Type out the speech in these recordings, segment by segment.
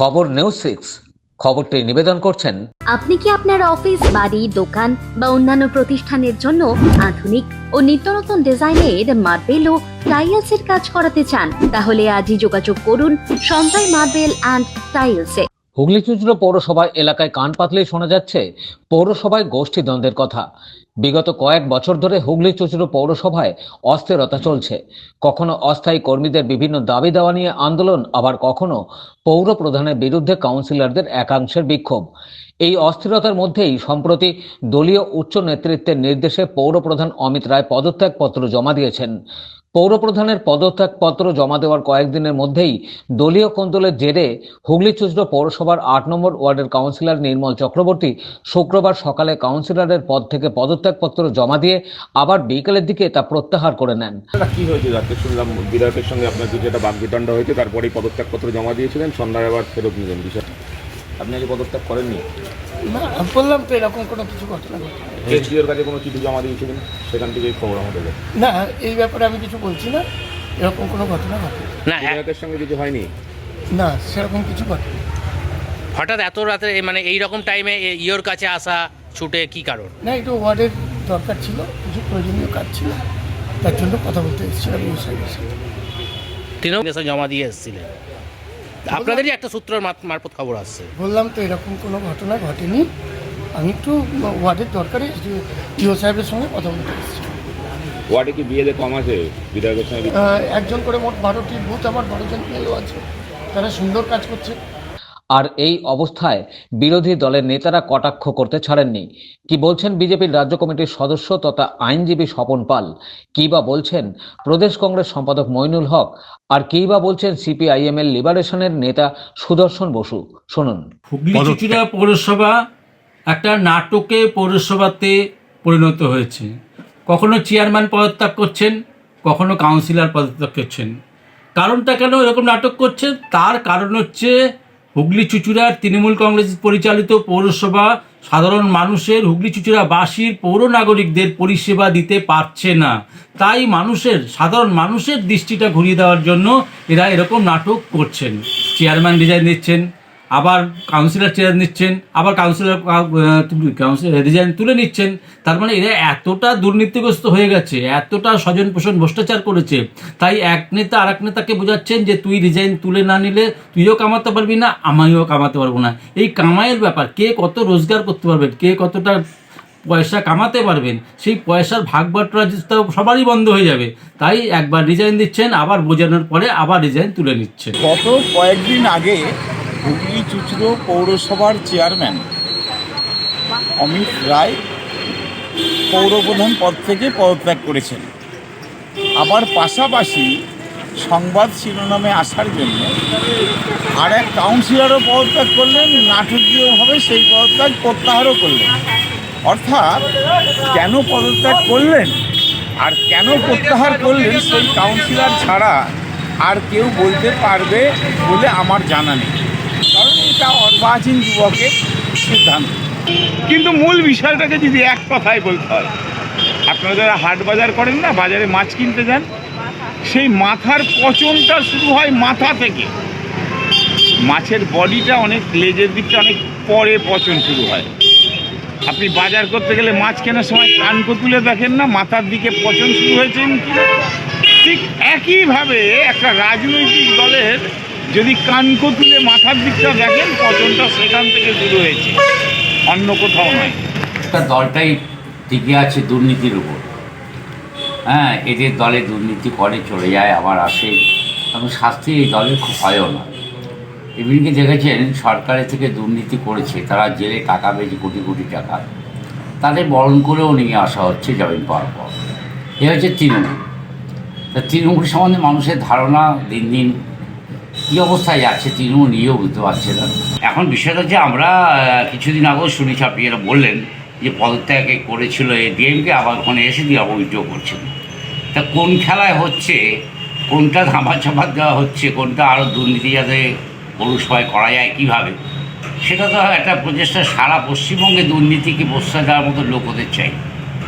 খবর news six খবরটি নিবেদন করছেন আপনি কি আপনার অফিস, বাড়ি, দোকান বা অন্যান্য প্রতিষ্ঠানের জন্য আধুনিক ও নিত্যনতুন ডিজাইনের মার্বেল ও টাইলসের কাজ করাতে চান? তাহলে আজই যোগাযোগ করুন সঞ্জয় মার্বেল অ্যান্ড টাইলসে। হুগলি চুঁচুড়ো পৌরসভায় এলাকায় কান পাতলেই শোনা যাচ্ছে পৌরসভায় গোষ্ঠী দ্বন্দ্বের কথা। বিগত কয়েক বছর ধরে হুগলি চুঁচুড়ো পৌরসভায় অস্থিরতা চলছে। কখনো অস্থায়ী কর্মীদের বিভিন্ন দাবি দেওয়া নিয়ে আন্দোলন, আবার কখনো পৌর প্রধানের বিরুদ্ধে কাউন্সিলরদের একাংশের বিক্ষোভ। এই অস্থিরতার মধ্যেই সম্প্রতি দলীয় উচ্চ নেতৃত্বের নির্দেশে পৌর প্রধান অমিত রায় পদত্যাগপত্র জমা দিয়েছেন। পৌর প্রধানের পদত্যাগপত্র জমা দেওয়ার কয়েকদিনের মধ্যেই দলীয় কোন্দলের জেরে হুগলি চুচড়ো পৌরসভার আট নম্বর ওয়ার্ডের কাউন্সিলর নির্মল চক্রবর্তী শুক্রবার সকালে কাউন্সিলরের পদ থেকে পদত্যাগপত্র জমা দিয়ে আবার বিকেলের দিকে তা প্রত্যাহার করে নেন। কি হয়েছে? রাতে শুনলাম বিধায়কের সঙ্গে আপনার কিছু একটা বাগবিতণ্ড হয়েছে, তারপরেই পদত্যাগপত্র জমা দিয়েছিলেন, সন্ধ্যায় আবার ফেরত নিলেন বিষয়টা। আপনি আগে পদত্যাগ করেননি? না বললাম তো এরকম কোনো কিছু ঘটনা ঘটে এসডিওর কাছে কোনো চিঠি জমা দিয়েছিলেন? সেখান থেকেই খবর আমাদের। না এই ব্যাপারে আমি কিছু বলছি না। এরকম কোনো ঘটনা ঘটে না বিধায়কের সঙ্গে কিছু হয়নি? না সেরকম কিছু ঘটে হঠাৎ এত রাতে মানে এই রকম টাইমে এ- ইয়োর কাছে আসা ছুটে কি কারণ? না একটু ওয়ার্ডের দরকার ছিল কিছু প্রয়োজনীয় কাজ ছিল। তার জন্য কথা বলতে এসেছিলাম তৃণমূল জমা দিয়ে এসেছিলেন? আপনাদেরই একটা সূত্রের মারফত খবর আসছে। বললাম তো এরকম কোনো ঘটনা ঘটেনি। আমি একটু ওয়ার্ডের দরকারে ইও সাহেবের সঙ্গে কথা বলতে এসেছি। ওয়ার্ডে কি বিয়েতে কম আছে? বিধায়কের সঙ্গে? একজন করে মোট বারোটি বুথ আমার বারোজন পেলেও আছে। তারা সুন্দর কাজ করছে। আর এই অবস্থায় বিরোধী দলের নেতারা কটাক্ষ করতে ছাড়েননি। কি বলছেন বিজেপির রাজ্য কমিটির সদস্য তথা আইনজীবী স্বপন পাল? কি বা বলছেন প্রদেশ কংগ্রেস সম্পাদক মইনুল হক? আর কি বা বলছেন সিপিআইএম এর লিবারেশনের নেতা সুদর্শন বসু? শুনুন। হুগলি চুচুড়া পৌরসভা একটা নাটকে পৌরসভাতে পরিণত হয়েছে। কখনো চেয়ারম্যান পদত্যাগ করছেন কখনো কাউন্সিলর পদত্যাগ করছেন। কারণটা কেন এরকম নাটক করছে? তার কারণ হচ্ছে হুগলি চুচুড়ার তৃণমূল কংগ্রেস পরিচালিত পৌরসভা সাধারণ মানুষের হুগলি চুচুড়াবাসীর পৌর নাগরিকদের পরিষেবা দিতে পারছে না। তাই মানুষের, সাধারণ মানুষের দৃষ্টিটা ঘুরিয়ে দেওয়ার জন্য এরা এরকম নাটক করছেন। চেয়ারম্যান ডিজাইন দিচ্ছেন। আবার কাউন্সিলর চেয়ার নিচ্ছেন, আবার কাউন্সিলর কাউন্সিলর রিজাইন তুলে নিচ্ছেন। তার মানে এরা এতটা দুর্নীতিগ্রস্ত হয়ে গেছে, এতটা স্বজন পোষণ ভ্রষ্টাচার করেছে। তাই এক নেতা আর এক নেতাকে বোঝাচ্ছেন যে, তুই রিজাইন তুলে না নিলে তুইও কামাতে পারবি না, আমিও কামাতে পারব না। এই কামাইয়ের ব্যাপার, কে কত রোজগার করতে পারবেন, কে কতটা পয়সা কামাতে পারবেন, সেই পয়সার ভাগ বাটোয়ারা সবারই বন্ধ হয়ে যাবে। তাই একবার রিজাইন দিচ্ছেন, আবার বোঝানোর পরে আবার রিজাইন তুলে নিচ্ছেন। গত কয়েকদিন আগে হুগলি চুচড়ো পৌরসভার চেয়ারম্যান অমিত রায় পৌরপ্রধান পদ থেকে পদত্যাগ করেছেন। আবার পাশাপাশি সংবাদ শিরোনামে আসার জন্য আর এক কাউন্সিলরও পদত্যাগ করলেন, নাটকীয়ভাবে সেই পদত্যাগ প্রত্যাহারও করলেন। অর্থাৎ কেন পদত্যাগ করলেন আর কেন প্রত্যাহার করলেন সেই কাউন্সিলর ছাড়া আর কেউ বলতে পারবে বলে আমার জানা নেই। কারণ এটা অর্বাচীন যুবকের সিদ্ধান্ত। কিন্তু মূল বিষয়টাকে যদি এক কথায় বলতে হয়, আপনারা যারা হাট বাজার করেন না, বাজারে মাছ কিনতে যান, সেই মাথার পচনটা শুরু হয় মাথা থেকে। মাছের বডিটা অনেক লেজের দিকটা অনেক পরে পচন শুরু হয়। আপনি বাজার করতে গেলে মাছ কেনার সময় কানকো তুলে দেখেন না, মাথার দিকে পচন শুরু হয়েছে ঠিক একইভাবে একটা রাজনৈতিক দলের যদি কানকো মাথার দিকটা দেখেন পচনটা সেখান থেকে শুরু হয়েছে। অন্য কোথাও নয়। একটা দলটাই টিকে আছে দুর্নীতির উপর। হ্যাঁ এদের দলে দুর্নীতি করে, চলে যায়, আবার আসে। এবং শাস্তি এই দলের খুব হয়ও না। এমনিকে দেখেছেন, সরকারের থেকে দুর্নীতি করেছে, তারা জেলে টাকা পেয়েছে, কোটি কোটি টাকা। তাদের বরণ করেও নিয়ে আসা হচ্ছে জামিন পাওয়ার পর। এ হচ্ছে তৃণমূল। তা তৃণমূল সম্বন্ধে মানুষের ধারণা দিন দিন কী অবস্থায় যাচ্ছে তৃণমূল নিয়েও বুঝতে পারছে না। এখন বিষয়টা হচ্ছে আমরা কিছুদিন আগেও শুনেছি আপনি যেটা বললেন যে পদত্যাগে করেছিল এই ডিএমকে, আবার ওখানে এসে দিয়ে অভিযোগ করছেন। তা কোন খেলায় হচ্ছে, কোনটা ধামা চাপা দেওয়া হচ্ছে, কোনটা আরও দুর্নীতি যাতে পৌরসভায় করা যায়, কীভাবে? সেটা তো একটা প্রচেষ্টা সারা পশ্চিমবঙ্গে দুর্নীতিকে প্রশ্রয় দেওয়ার মতো লোক হতে চাই।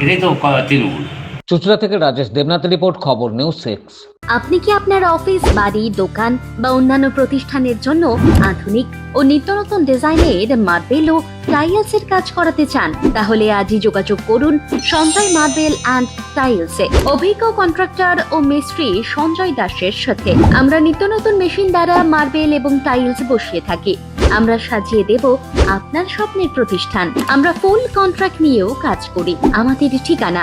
এটাই তো তৃণমূল। চুচড়া থেকে রাজেশ দেবনাথ রিপোর্ট, খবর নিউজ সিক্স। আপনি কি আপনার অফিস, বাড়ি, দোকান বা অন্যান্য প্রতিষ্ঠানের জন্য আধুনিক ও নিত্যনতুন ডিজাইনের মার্বেল ও টাইলসের কাজ করাতে চান? তাহলে আজই যোগাযোগ করুন সঞ্জয় মার্বেল অ্যান্ড টাইলস। এ অভিজ্ঞ কন্ট্রাক্টর ও মিস্ত্রি সঞ্জয় দাসের সাথে আমরা নিত্য নতুন মেশিন দ্বারা মার্বেল এবং টাইলস বসিয়ে থাকি। আমরা সাজিয়ে দেব আপনার স্বপ্নের প্রতিষ্ঠান। আমরা ফুল কন্ট্রাক্ট নিয়েও কাজ করি। আমাদের ঠিকানা